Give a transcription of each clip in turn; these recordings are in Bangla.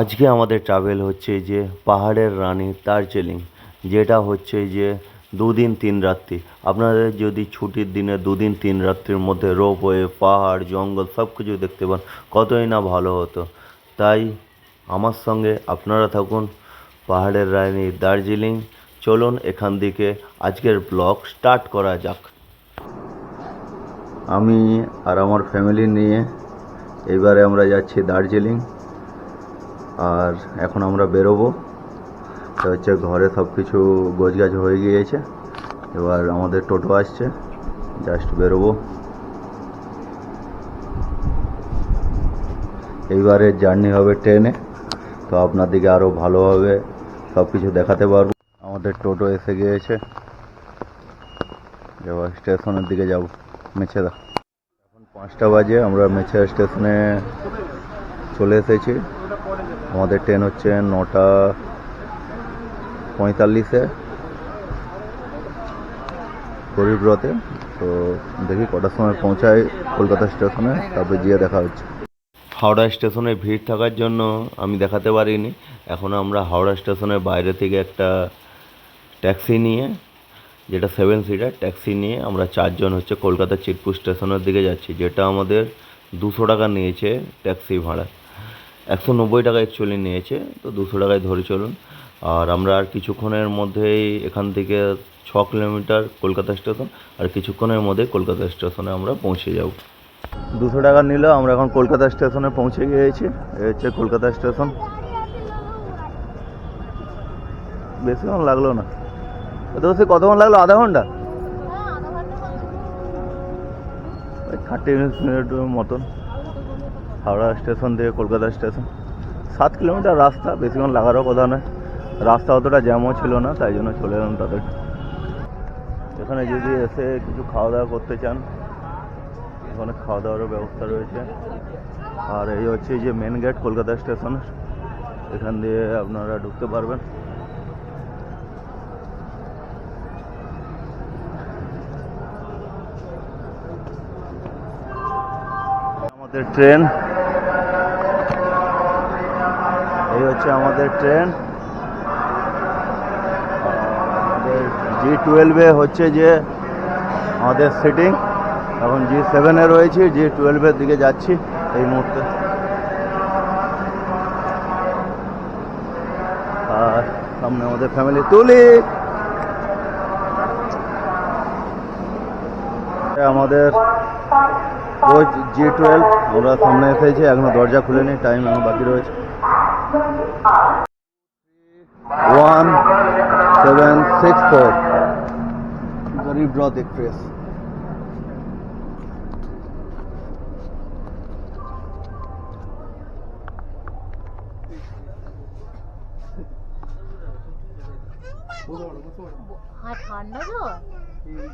আজকে আমাদের ট্রাভেল হচ্ছে যে পাহাড়ের রানী দার্জিলিং, যেটা হচ্ছে যে দুদিন তিন রাত্রি। আপনাদের যদি ছুটির দিনে দুদিন তিন রাত্রির মধ্যে রোপ রোপওয়ে পাহাড়, জঙ্গল সব কিছু দেখতে পান, কতই না ভালো হতো। তাই আমার সঙ্গে আপনারা থাকুন পাহাড়ের রানী দার্জিলিং। চলুন এখান থেকে আজকের ব্লগ স্টার্ট করা যাক। আমি আর আমার ফ্যামিলি নিয়ে এবারে আমরা যাচ্ছি দার্জিলিং। আর এখন আমরা বেরোবো। তো হচ্ছে ঘরে সব কিছু গোছগাছ হয়ে গিয়েছে। এবার আমাদের টোটো আসছে। জাস্ট বেরোবো। এইবারে জার্নি হবে ট্রেনে। তো আপনাদেরকে আরও ভালোভাবে সব কিছু দেখাতে পারব। আমাদের টোটো এসে গিয়েছে। এবার স্টেশনের দিকে যাব। মেছেদা এখন পাঁচটা বাজে, আমরা মেছেদা স্টেশনে চলে এসেছি। আমাদের ট্রেন হচ্ছে নটা পঁয়তাল্লিশে গরিবরথে। তো দেখি কটার সময় পৌঁছায় কলকাতা স্টেশনে তারপরে গিয়ে দেখা হচ্ছে। হাওড়া স্টেশনে ভিড় থাকার জন্য আমি দেখাতে পারিনি। এখন আমরা হাওড়া স্টেশনের বাইরে থেকে একটা ট্যাক্সি নিয়ে, যেটা সেভেন সিটার ট্যাক্সি নিয়ে আমরা চারজন হচ্ছে কলকাতা চিটপুর স্টেশনের দিকে যাচ্ছি, যেটা আমাদের দুশো টাকা নিয়েছে ট্যাক্সি ভাড়া। একশো নব্বই টাকা অ্যাকচুয়ালি নিয়েছে তো দুশো টাকায় ধরে চলুন। আর আমরা আর কিছুক্ষণের মধ্যেই এখান থেকে ছ কিলোমিটার কলকাতা স্টেশন আর কিছুক্ষণের মধ্যে কলকাতা স্টেশনে আমরা পৌঁছে যাব। দুশো টাকা নিল আমরা এখন কলকাতা স্টেশনে পৌঁছে গিয়েছি। এই হচ্ছে কলকাতা স্টেশন। বেশিক্ষণ লাগল না। তো সে কতক্ষণ লাগল? আধা ঘণ্টা? ওই থার্টি মিনিটের মতন। হাওড়া স্টেশন থেকে কলকাতা স্টেশন। সাত কিলোমিটার রাস্তা বেশিক্ষণ লাগারও কথা নয়। রাস্তা অতটা জ্যামও ছিল না, তাই জন্য চলে এলাম তাদের এখানে যদি এসে কিছু খাওয়া দাওয়া করতে চান, এখানে খাওয়া দাওয়ারও ব্যবস্থা রয়েছে। আর এই হচ্ছে যে মেন গেট কলকাতা স্টেশন। এখান দিয়ে আপনারা ঢুকতে পারবেন। আমাদের ট্রেন এই হচ্ছে আমাদের ট্রেন। জি টুয়েলভে হচ্ছে যে আমাদের সিটিং এখন জি সেভেনে রয়েছি জি টুয়েলভের দিকে যাচ্ছি এই মুহূর্তে। আর সামনে আমাদের ফ্যামিলি তুলি! আমাদের ওই জি টুয়েলভ ওরা সামনে এসেছে, এখনও দরজা খুলেনি টাইম এখন বাকি রয়েছে। ওয়ান সেভেন সিক্স ফোর গরিব রথ এক্সপ্রেস হ্যাঁ ঠান্ডা তো?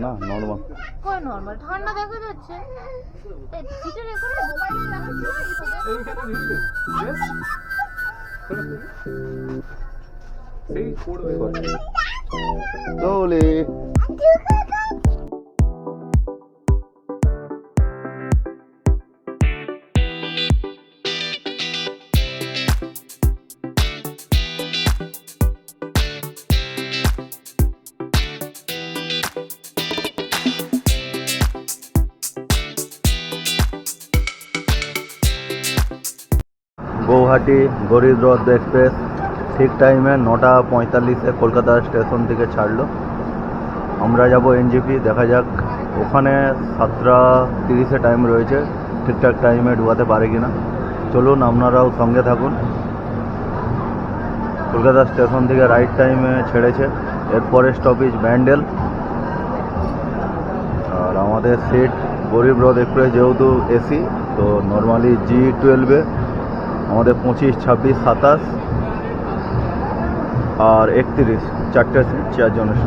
না নর্মাল কই নর্মাল ঠান্ডা দেখা যাচ্ছে। এই সিটে Sí, juro. Doble. দেখাচ্ছে Slowly. গৌহাটি গরিব রথ এক্সপ্রেস ঠিক টাইমে নটা পঁয়তাল্লিশে কলকাতা স্টেশন থেকে ছাড়লো। আমরা যাব এনজিপি দেখা যাক ওখানে সাতটা তিরিশে টাইম রয়েছে, ঠিকঠাক টাইমে ঢুকাতে পারে কি না চলুন আপনারাও সঙ্গে থাকুন। কলকাতা স্টেশন থেকে রাইট টাইমে ছেড়েছে, এরপরে স্টপেজ ব্যান্ডেল। আর আমাদের সিট গরিব রথ এক্সপ্রেস যেহেতু এসি তো নর্মালি জি টুয়েলভে আমাদের পঁচিশ, ছাব্বিশ, সাতাশ আর একত্রিশ, চারটে সিট চারজনের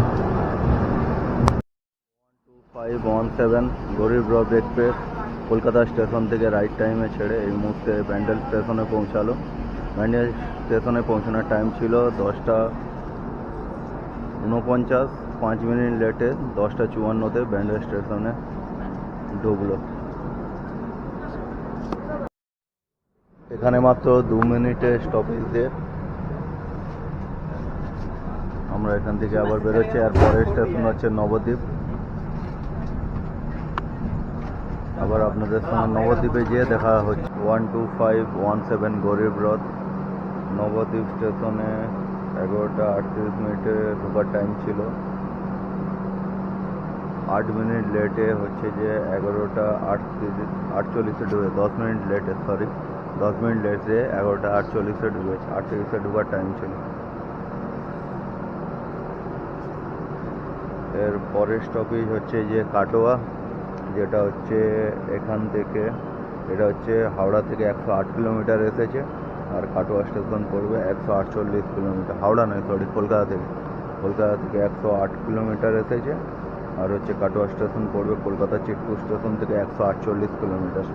five one seven Garib Rath express Kolkata station থেকে রাইট টাইমে ছেড়ে এই মুহূর্তে ব্যান্ডেল স্টেশনে পৌঁছালো। ব্যান্ডেল স্টেশনে পৌঁছানোর টাইম ছিল দশটা উনপঞ্চাশ পাঁচ মিনিট লেটে দশটা চুয়ান্নতে ব্যান্ডেল স্টেশনে ঢুকলো। এখানে মাত্র দু মিনিটে স্টপেজ দিয়ে আমরা এখান থেকে আবার বেরোচ্ছি, আর পরের স্টেশন হচ্ছে নবদ্বীপ। আবার আপনাদের সঙ্গে নবদ্বীপে যেয়ে দেখা হচ্ছে। One two five one seven Garib Rath. Nabadwip স্টেশনে এগারোটা আটত্রিশ মিনিটে ঢোকার টাইম ছিল। আট মিনিট লেটে হচ্ছে যে এগারোটা আটত্রিশ, আটচল্লিশে ঢুকে, দশ মিনিট লেটে সরি দশ মিনিট লেটে এগারোটা আটচল্লিশে ঢুকেছে আটচল্লিশে ঢুকার টাইম ছিল। এর পরের স্টপেজ হচ্ছে যে কাটোয়া, যেটা হচ্ছে এখান থেকে, এটা হচ্ছে হাওড়া থেকে একশো আট কিলোমিটার এসেছে আর কাটোয়া স্টেশন পড়বে একশো আটচল্লিশ কিলোমিটার। হাওড়া নয় সরি কলকাতা থেকে। কলকাতা থেকে একশো আট কিলোমিটার এসেছে। আর হচ্ছে কাটোয়া স্টেশন পড়বে কলকাতা চিটপুর স্টেশন থেকে একশো আটচল্লিশ কিলোমিটার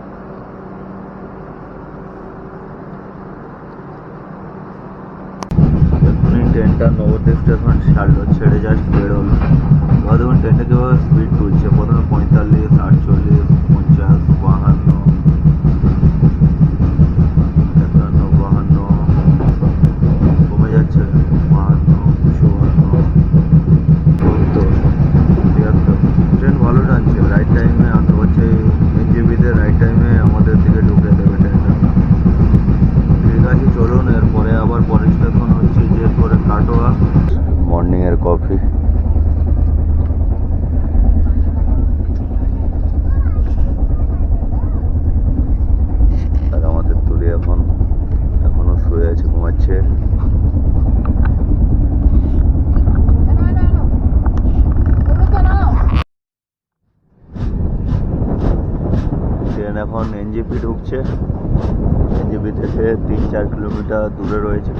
এখনই ট্রেনটা নবদ্বীপ স্টেশন ছাড়লো ছেড়ে জাস্ট বেরোলো। এবার দেখুন ট্রেনটা কীভাবে স্পিড তুলছে। প্রথমে পঁয়তাল্লিশ, আটচল্লিশ, পঞ্চাশ, বাহান্ন একান্ন বাহান্ন কমে যাচ্ছে বাহান্ন চুয়ান্ন সত্তর তিয়াত্তর ট্রেন ভালো টানছে রাইট টাইমে আনতে হচ্ছে এনজিবিতে রাইট টাইমে আমাদের দিকে ঢুকে দেবে ট্রেনটা ঠিক আছে চলুন এরপরে আবার পরের স্টেশন হচ্ছে যে করে কাটোয়া মর্নিংয়ের কফি আর আমাদের তুলি এখন এখনও শুয়ে আছে ঘুমাচ্ছে ট্রেন এখন এনজেপি ঢুকছে। এনজিপি থেকে তিন চার কিলোমিটার দূরে রয়েছে।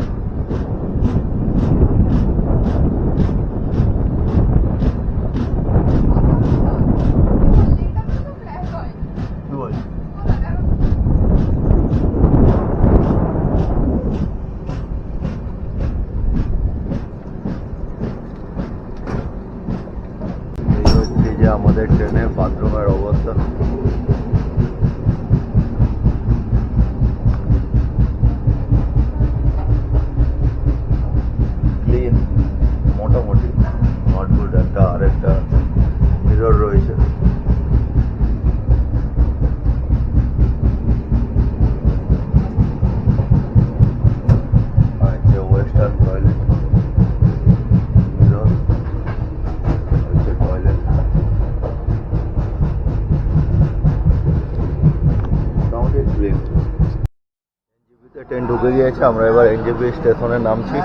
ট্রেন ঢুকে গিয়েছে, আমরা এবার এনজিপি স্টেশনে নামছি।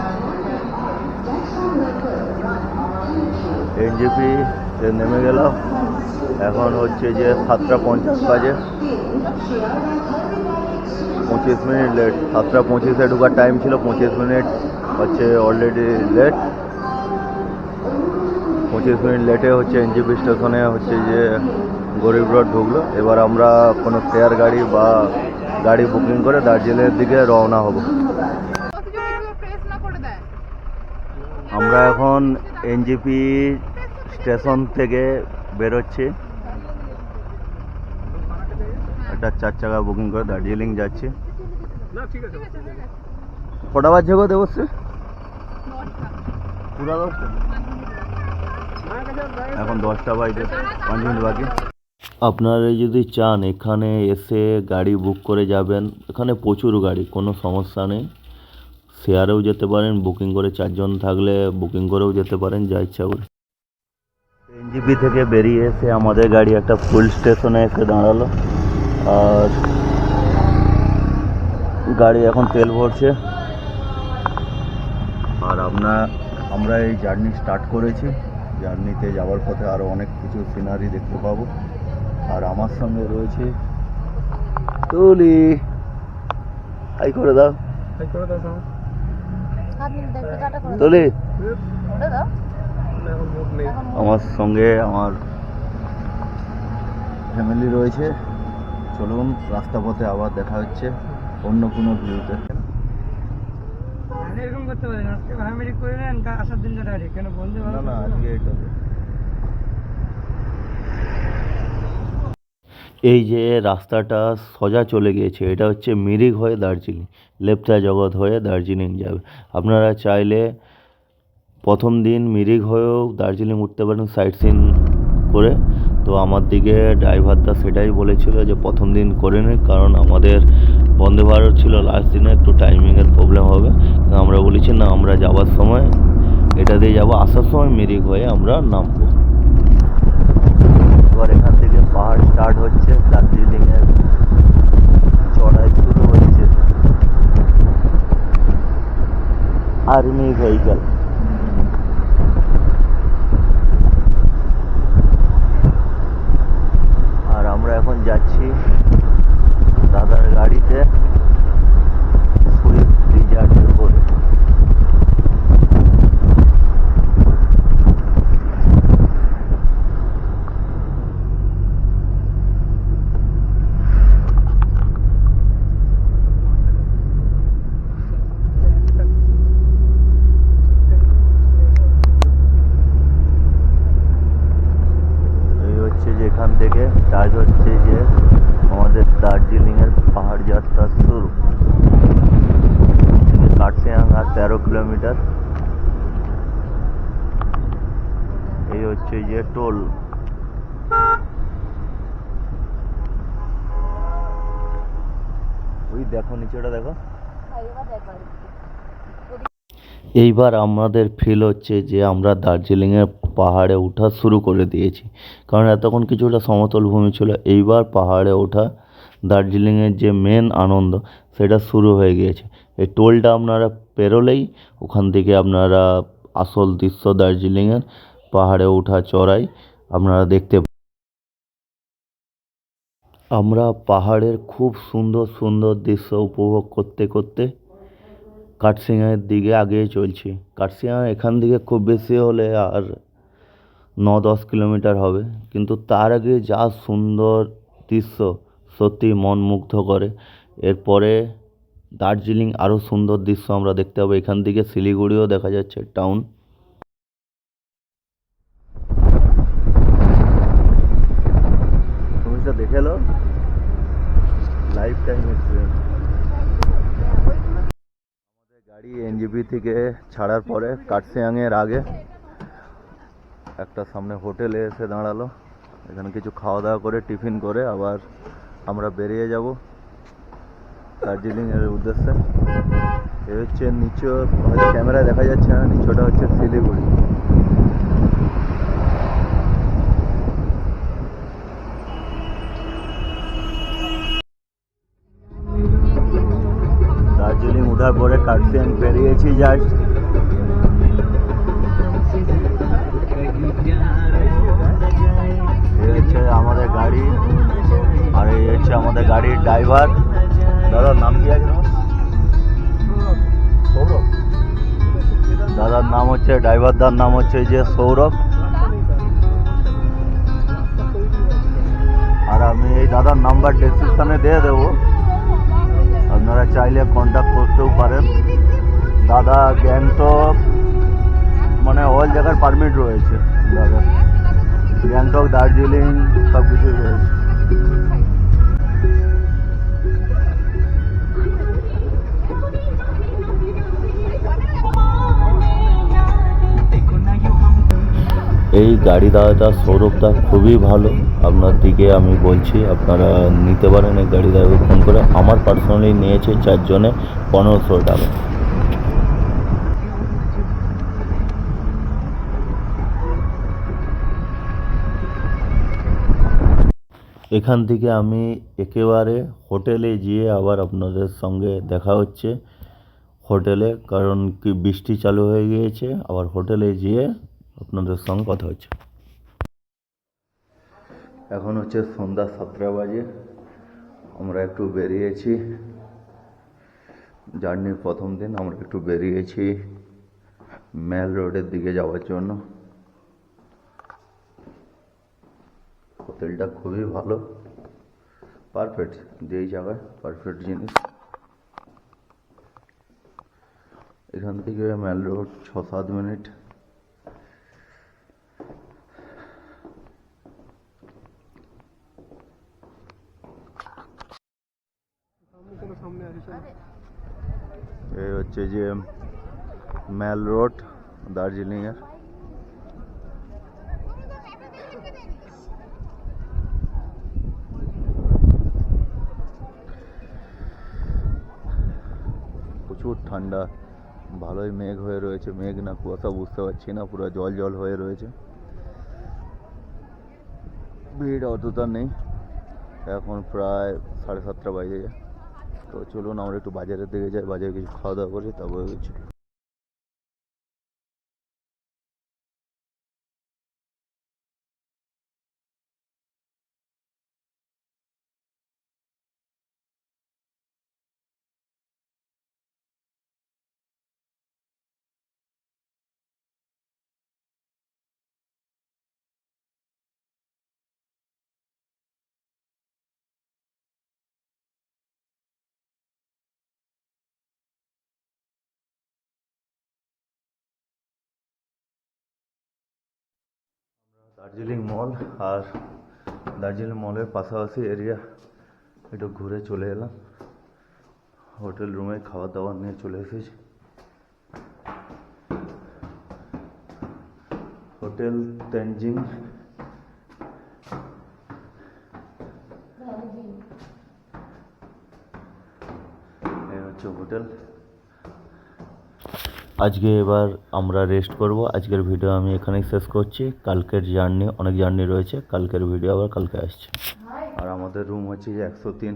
এনজিপি নেমে গেলাম এখন হচ্ছে যে সাতটা পঞ্চাশ বাজে। পঁচিশ মিনিট লেট সাতটা পঁচিশে ঢোকার টাইম ছিল, পঁচিশ মিনিট হচ্ছে অলরেডি লেট পঁচিশ মিনিট লেটে হচ্ছে এনজিপি স্টেশনে হচ্ছে যে গরিব রথ ঢুকলো। এবার আমরা কোনো শেয়ার গাড়ি বা গাড়ি বুকিং করে দার্জিলিংয়ের দিকে রওনা হব। আমরা এখন এনজিপি স্টেশন থেকে বেরোচ্ছি। একটা চার চাকা বুকিং করে দার্জিলিং যাচ্ছি। কটা বাজছে গো দেবশ্রী? এখন দশটা বাজছে, পাঁচ মিনিট বাকি। আপনারা যদি চান এখানে এসে গাড়ি বুক করে যাবেন, এখানে প্রচুর গাড়ি, কোনো সমস্যা নেই। শেয়ারেও যেতে পারেন, বুকিং করে চারজন থাকলে বুকিং করেও যেতে পারেন, যা ইচ্ছা করে। এনজিপি থেকে বেরিয়ে এসে আমাদের গাড়ি একটা ফুল স্টেশনে এসে দাঁড়াল। আর গাড়ি এখন তেল ভরছে। আর আমরা আমরা এই জার্নি স্টার্ট করেছি। জার্নিতে যাওয়ার পথে আরও অনেক কিছু সিনারি দেখতে পাবো। আর আমার সঙ্গে রয়েছে তুলি। হাই করে দাও। টাটা করে তুলি। ওটা দাও। আমার সঙ্গে আমার ফ্যামিলি রয়েছে। চলুন রাস্তা পথে আবার দেখা হচ্ছে অন্য কোনো ভিউতে এরকম করতে পারেন। আজকে ভাড়ামেরি করে নেন আসার দিন কেন বন্ধে না না আজকে এটা এই যে রাস্তাটা সোজা চলে গিয়েছে, এটা হচ্ছে মিরিক হয়ে দার্জিলিং, লেপচা জগৎ হয়ে দার্জিলিং যাবে। আপনারা চাইলে প্রথম দিন মিরিক হয়েও দার্জিলিং উঠতে পারেন সাইট সিন করে। তো আমার দিকে ড্রাইভারটা সেটাই বলেছিল যে প্রথম দিন করে নিই কারণ আমাদের বন্দে ভারত ছিল লাস্ট দিনে একটু টাইমিংয়ের প্রবলেম হবে। আমরা বলেছি না, আমরা যাওয়ার সময়, এটা দিয়ে যাব। আসার সময় মিরিক হয়ে আমরা নামবো। পাহাড় স্টার্ট হচ্ছে দার্জিলিংয়ের চড়াই শুরু হচ্ছে। আর্মি ভেহিক্যাল আর আমরা এখন যাচ্ছি দাদার গাড়িতে সুইফট ডিজার্টের করে এই হচ্ছে যে এখান থেকে স্টার্ট হচ্ছে যে আমাদের দার্জিলিংয়ের পাহাড় যাত্রা শুরু। কাটসিয়াং তেরো কিলোমিটার। এই হচ্ছে যে টোল। ওই দেখো, নিচেটা দেখো। এইবার আমাদের ফিল হচ্ছে যে আমরা দার্জিলিংয়ের পাহাড়ে ওঠা শুরু করে দিয়েছি। কারণ এতক্ষণ কিছুটা সমতল ভূমি ছিল, এইবার পাহাড়ে ওঠা দার্জিলিংয়ের যে মেন আনন্দ, সেটা শুরু হয়ে গিয়েছে। এই টোলটা আপনারা পেরোলেই ওখান থেকে আপনারা আসল দৃশ্য দার্জিলিংয়ের পাহাড়ে ওঠা চড়াই আপনারা দেখতে আমরা পাহাড়ের খুব সুন্দর সুন্দর দৃশ্য উপভোগ করতে করতে কাটসিংয়ের দিকে আগিয়ে চলছি। কাটসিংয়া এখান থেকে খুব বেশি হলে আর ন দশ কিলোমিটার হবে। কিন্তু তার আগে যা সুন্দর দৃশ্য সত্যি মন মুগ্ধ করে। এরপরে দার্জিলিং আরও সুন্দর দৃশ্য আমরা দেখতে পাবো। এখান থেকে শিলিগুড়িও দেখা যাচ্ছে টাউন দেখে লাইফ টাইম এক্সপিরিয়েন্স আমাদের গাড়ি এনজিপি থেকে ছাড়ার পরে কাটসিয়াংয়ের আগে একটা সামনে হোটেলে এসে দাঁড়াল। এখানে কিছু খাওয়া দাওয়া করে, টিফিন করে আবার আমরা বেরিয়ে যাব দার্জিলিংয়ের উদ্দেশ্যে। এ হচ্ছে নিচে ক্যামেরা দেখা যাচ্ছে না নিচটা হচ্ছে শিলিগুড়ি। এই হচ্ছে আমাদের গাড়ি। আর এই হচ্ছে আমাদের গাড়ির ড্রাইভার দাদার নাম কি আছে সৌরভ। দাদার নাম হচ্ছে ড্রাইভারদার নাম হচ্ছে যে সৌরভ। আর আমি এই দাদার নাম্বার ডেসক্রিপশানে দিয়ে দেবো। আপনারা চাইলে কন্ট্যাক্ট করতেও পারেন। দাদা গ্যাংটক মানে অল জায়গার পারমিট রয়েছে। দাদা গ্যাংটক, দার্জিলিং সব কিছুই রয়েছে। এই গাড়ি দাদাটা সৌরভদা খুবই ভালো। আপনার দিকে আমি বলছি, আপনারা নিতে পারেন এই গাড়ি দাদাকে ফোন করে। আমার পার্সোনালি নিয়েছে চারজনে পনেরোশো টাকা। এখান থেকে আমি একেবারে হোটেলে গিয়ে আবার আপনাদের সঙ্গে দেখা হচ্ছে। হোটেলে কারণ কি বৃষ্টি চালু হয়ে গিয়েছে, আবার হোটেলে গিয়ে আপনাদের সঙ্গে কথা হচ্ছে। এখন হচ্ছে সন্ধ্যা সাতটা বাজে, আমরা একটু বেরিয়েছি। জার্নির প্রথম দিন, আমরা একটু বেরিয়েছি মেল রোডের দিকে যাওয়ার জন্য। होटेल खूब ही भलो परफेक्ट दिए जाए परफेक्ट जिन एखान मेल रोड छ सत मिनट मेल रोड, दार्जिलिंग है। ঠান্ডা, ভালোই মেঘ হয়ে রয়েছে। মেঘ না কুয়াশা বুঝতে পারছি না, পুরো জল জল হয়ে রয়েছে। ভিড় অতটা নেই। এখন প্রায় সাড়ে সাতটা বাজে। তো চলুন, আমরা একটু বাজারের দিকে যাই, বাজারে কিছু খাওয়া দাওয়া করি, তারপরে কিছু দার্জিলিং মল আর দার্জিলিং মলের পাশাপাশি এরিয়া একটু ঘুরে চলে এলাম হোটেল রুমে খাবার দাবার নিয়ে চলে এসেছি হোটেল তেনজিং এই হচ্ছে হোটেল আজকে এবার আমরা রেস্ট করব। আজকের ভিডিও আমি এখানেই শেষ করছি। কালকের জার্নি অনেক জার্নি রয়েছে। কালকের ভিডিও আবার কালকে আসছে। আর আমাদের রুম হচ্ছে যে একশো তিন।